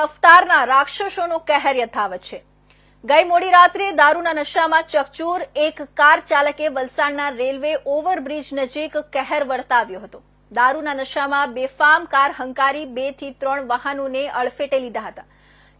રફતારના રાક્ષસોનો કહેર યથાવત છે. ગઈ મોડી રાત્રે દારૂના નશામાં ચકચૂર એક કાર ચાલકે વલસાડના રેલવે ઓવરબ્રિજ નજીક કહેર વર્તાવ્યો હતો. દારૂના નશામાં બેફામ કાર હંકારી બેથી ત્રણ વાહનોને અડફેટે લીધા હતા.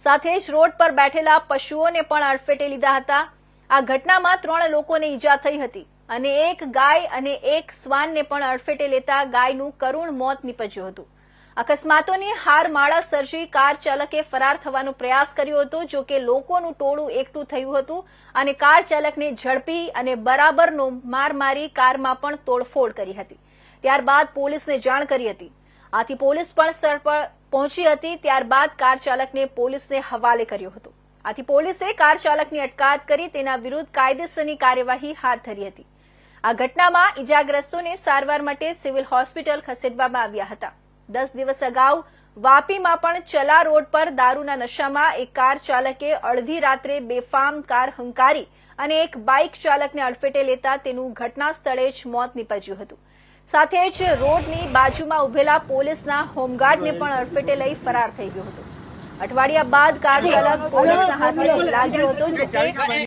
સાથે જ રોડ પર બેઠેલા પશુઓને પણ અડફેટે લીધા હતા. આ ઘટનામાં ત્રણ લોકોને ઈજા થઈ હતી અને એક ગાય અને એક શ્વાનને પણ અડફેટે લેતા ગાયનું કરુણ મોત નીપજ્યું હતું. અકસ્માતોની હારમાળા સર્જી કાર ચાલકે ફરાર થવાનો પ્રયાસ કર્યો હતો, જો કે લોકોનું ટોળું એકઠું થયું હતું અને કાર ચાલકને ઝડપી અને બરાબરનો માર મારી કારમાં પણ તોડફોડ કરી હતી. ત્યારબાદ પોલીસને જાણ કરી હતી. આથી પોલીસ પણ સ્થળ પર પહોંચી હતી, ત્યારબાદ કાર ચાલકને પોલીસને હવાલે કર્યો હતો. આથી પોલીસે કાર ચાલકની અટકાયત કરી તેના વિરુદ્ધ કાયદેસરની કાર્યવાહી હાથ ધરી હતી. આ ઘટનામાં ઇજાગ્રસ્તોને સારવાર માટે સિવિલ હોસ્પિટલ ખસેડવામાં આવ્યા હતા. દસ દિવસ અગાઉ વાપીમાં પણ ચલા રોડ પર દારૂના નશામાં એક કાર ચાલકે અડધી રાત્રે બેફામ કાર હંકારી અને એક બાઇક ચાલકને અડફેટે લેતા તેનું ઘટના સ્થળે જ મોત નીપજ્યું હતું. સાથે જ રોડની બાજુમાં ઉભેલા પોલીસના હોમગાર્ડને પણ અડફેટે લઈ ફરાર થઈ ગયો હતો. અઠવાડિયા બાદ કાર ચાલક પોલીસના હાથે લાગ્યો હતો, જોકે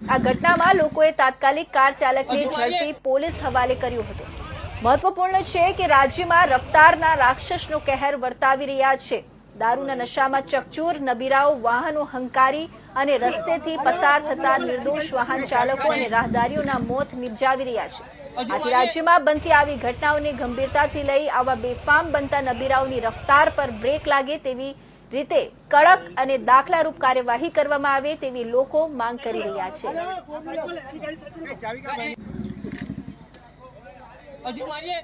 આ ઘટનામાં લોકોએ તાત્કાલિક કાર ચાલકને ઝડપી પોલીસ હવાલે કર્યો હતો. મહત્વપૂર્ણ છે કે રાજ્યમાં રફતારના રાક્ષસનો કહેર વર્તાવી રહ્યા છે. દારૂના નશામાં ચકચૂર, નબીરાઓ, વાહનો હંકારી અને રસ્તેથી પસાર થતા નિર્દોષ વાહન ચાલકો અને રાહદારીઓના મોત નિપજાવી રહ્યા છે. આથી રાજ્યમાં બનતી આવી ઘટનાઓને ગંભીરતાથી લઈ આવા બેફામ બનતા નબીરાઓની રફતાર પર બ્રેક લાગે તેવી રીતે કડક અને દાખલારૂપ કાર્યવાહી કરવામાં આવે તેવી લોકો માંગ કરી રહ્યા છે. अधिक मानिए